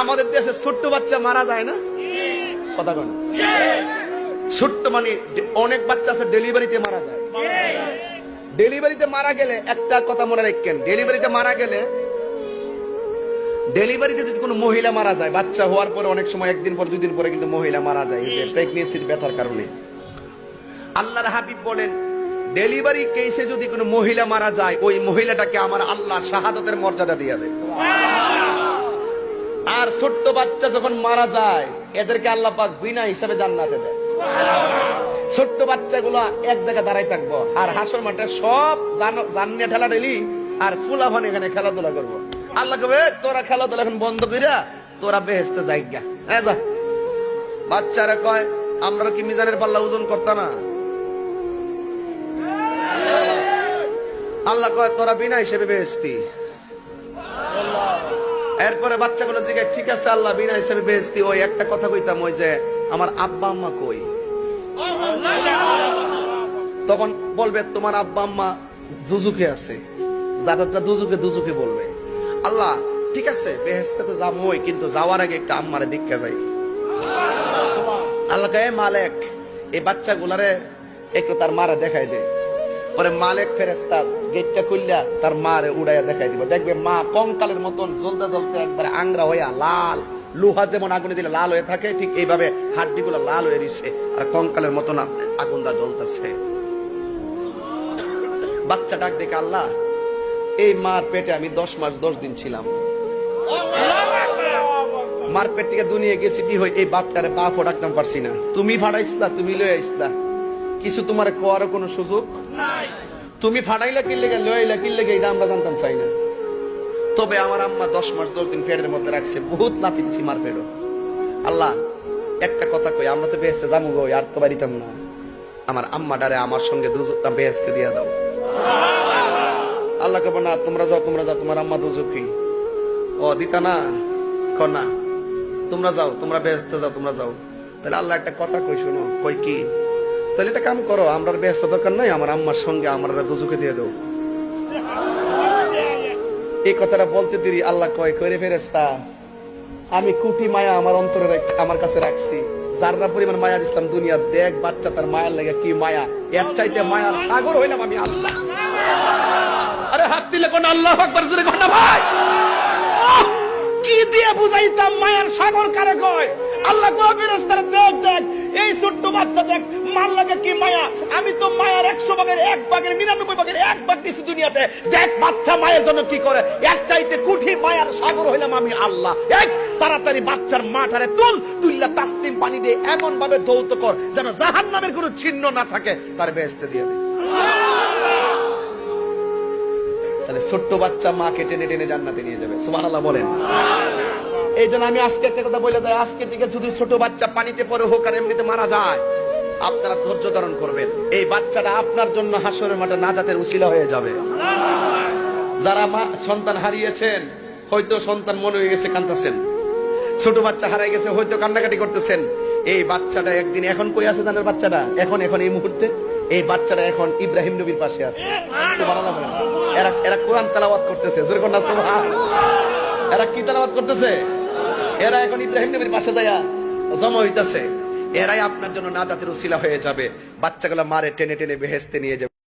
আমাদের দেশে ছোট্ট বাচ্চা মারা যায় না? কথা কন ছোট্ট মানে অনেক বাচ্চা আছে, ডেলিভারিতে মারা যায়। ডেলিভারিতে মারা গেলে একটা কথা মনে রাখেন, ডেলিভারিতে মারা গেলে ডেলিভারিতে যদি কোনো মহিলা মারা যায়, বাচ্চা হওয়ার পরে অনেক সময় একদিন পর, দুদিন পরে কিন্তু মহিলা মারা যায় প্রেগনেন্সির ব্যথার কারণে। আল্লাহর হাবিব বলেন ডেলিভারি কেসে যদি কোনো মহিলা মারা যায়, ওই মহিলাটাকে আমার আল্লাহ শাহাদতের মর্যাদা দিয়ে দেয় আর ছোট্ট বাচ্চা যখন মারা যায়, এদেরকে আল্লাহ পাক বিনা হিসাবে জান্নাতে দেয়। ছোট্ট বাচ্চাগুলো এক জায়গায় দাঁড়াই থাকব, আর হাসর মাঠে সব জান- জানিয়ে ঠেলা ঢেলি আর ফুলাফান এখানে খেলাধুলা করব। আল্লাহ কবে? তোরা খেলাধুলা এখন বন্ধ করিয়া তোরা বেহেস্তে যাই গা হ্যাঁ যা। বাচ্চারা কয়, আমরা কি মিজানের পাল্লা ওজন করতাম না? আল্লাহ কয়, তোরা বিনা হিসেবে বেহেস্তি এরপরে বাচ্চাগুলো জিজ্ঞাসা ঠিক আছে আল্লাহ, বিনা হিসেবে বেহেস্তি ওই একটা কথা কইতাম, ওই যে আমার আব্বা আম্মা কই? তখন বলবে, তোমার আব্বা আম্মা দুজুকে আছে, যাদেরটা দুজুকে দুজুকে বলবে। আল্লাহ, ঠিক আছে বেহেস্তে তো যাবোই, কিন্তু যাওয়ার আগে একটা আম্মারে দীক্ষা যাই। আল্লাহ মালেক, এই বাচ্চা গুলারে একটু তার মারে দেখাই দে। পরে মালেক ফেরেস্তা গেটটা খুললা তার মারে উড়াইয়া দেখাই দিব। দেখবে মা কঙ্কালের মতন জ্বলতে জ্বলতে একবারে আংরা হইয়া লাল, লোহা যেমন আগুনে দিলে লাল হয়ে থাকে, ঠিক এইভাবে হাড্ডি গুলো লাল হয়ে রয়েছে আর কঙ্কালের মতন আগুনটা জ্বলতেছে। বাচ্চা ডাক দেখে আল্লাহ, এই মার পেটে আমি দশ মাস দশ দিন ছিলাম। মার পেট থেকে দুনিয়া গেছি, কি হয়? এই বাপটারে বাপ ডাকতাম পারছি না। তুমি ফাড়াইছিলা, তুমি লয়ে আইসলা কিছু তোমার কোয়ারও কোনো সুযোগ? তুমি ফাটাইলা কিনলে গে লইলা কিনলে গে এটা আমরা জানতাম চাই না। তবে আমার আম্মা দশ মাস দশ দিন পেটের মধ্যে রাখছে বহুত নাতি দিছি মার পেটও আল্লাহ একটা কথা কই আমরা তো বেহেস্তে যাব গো আর তো বাড়িতাম না আমার আম্মা ডারে আমার সঙ্গে দুজকটা বেহেস্তে দিয়ে দাও। আল্লাহ কব না তোমরা যাও তোমরা যাও তোমার আম্মা দুজকি ও দিতা না কর না। তোমরা যাও তোমরা বেহেস্তে যাও তোমরা যাও। তাহলে আল্লাহ একটা কথা কই শোনো কই কি? তাহলে একটা কাম করো আমরা ব্যস্ত দরকার নাই, আমার আম্মার সঙ্গে আমার দুজুকে দিয়ে দেবো এই কথাটা বলতে দেরি, আল্লাহ কয় করে ফেরেস্তা আমি কুটি মায়া আমার অন্তরে আমার কাছে রাখছি। যাররা পরিমাণ মায়া দিছিলাম দুনিয়া দেখ, বাচ্চা তার মায়ার লাগে কি মায়া। এর চাইতে মায়ার সাগর হইলাম আমি আল্লাহ। আরে হাত দিলে কোন আল্লাহ আকবার, জোরে কোন না ভাই। কি দিয়ে বুঝাইতাম মায়ার সাগর কারে কয়? আল্লাহ কয় ফেরেস্তার দেখ দেখ। এই ছোট্ট বাচ্চা দেখ, মার লাগে কি মায়া? আমি তো মায়ার একশো ভাগের এক ভাগের নিরানব্বই ভাগের এক ভাগ দিছি দুনিয়াতে। দেখ বাচ্চা মায়ের জন্য কি করে? এক চাইতে কুঠি মায়ার সাগর হইলাম আমি আল্লাহ। এক তাড়াতাড়ি বাচ্চার মাঠারে তুল তুললা তাস্তিম পানি দিয়ে এমন ভাবে ধৌত কর, যেন জাহান নামের কোনো চিহ্ন না থাকে, তার বেহেস্তে দিয়ে দে। তাহলে ছোট্ট বাচ্চা মাকে টেনে টেনে জান্নাতে নিয়ে যাবে। সুবহানাল্লাহ বলেন। এই জন্য আমি আজকে একটা কথা বলে দেয় আজকে থেকে যদি ছোট বাচ্চা পানিতে পরে হোক আর এমনিতে মারা যায়, আপনারা ধৈর্য ধারণ করবেন। এই বাচ্চাটা আপনার জন্য হাসরের মাঠে নাজাতের উসিলা হয়ে যাবে। যারা মা সন্তান হারিয়েছেন, হয়তো সন্তান মনে হয়ে গেছে কান্দাছেন ছোট বাচ্চা হারাই গেছে, হয়তো কান্নাকাটি করতেছেন। এই বাচ্চাটা একদিন এখন কই আছে জানেন বাচ্চাটা? এখন এখন এই মুহূর্তে এই বাচ্চাটা এখন ইব্রাহিম নবীর পাশে আছে। এরা এরা কোরআন তেলাওয়াত করতেছে। এরা কি তেলাওয়াত করতেছে? এরা এখন ইব্রাহিম নবীর পাশে যায়া জমা হইতাছে। এরাই আপনার জন্য নাজাতের উসিলা হয়ে যাবে। বাচ্চাগুলো মারে টেনে টেনে বেহেস্তে নিয়ে যাবে।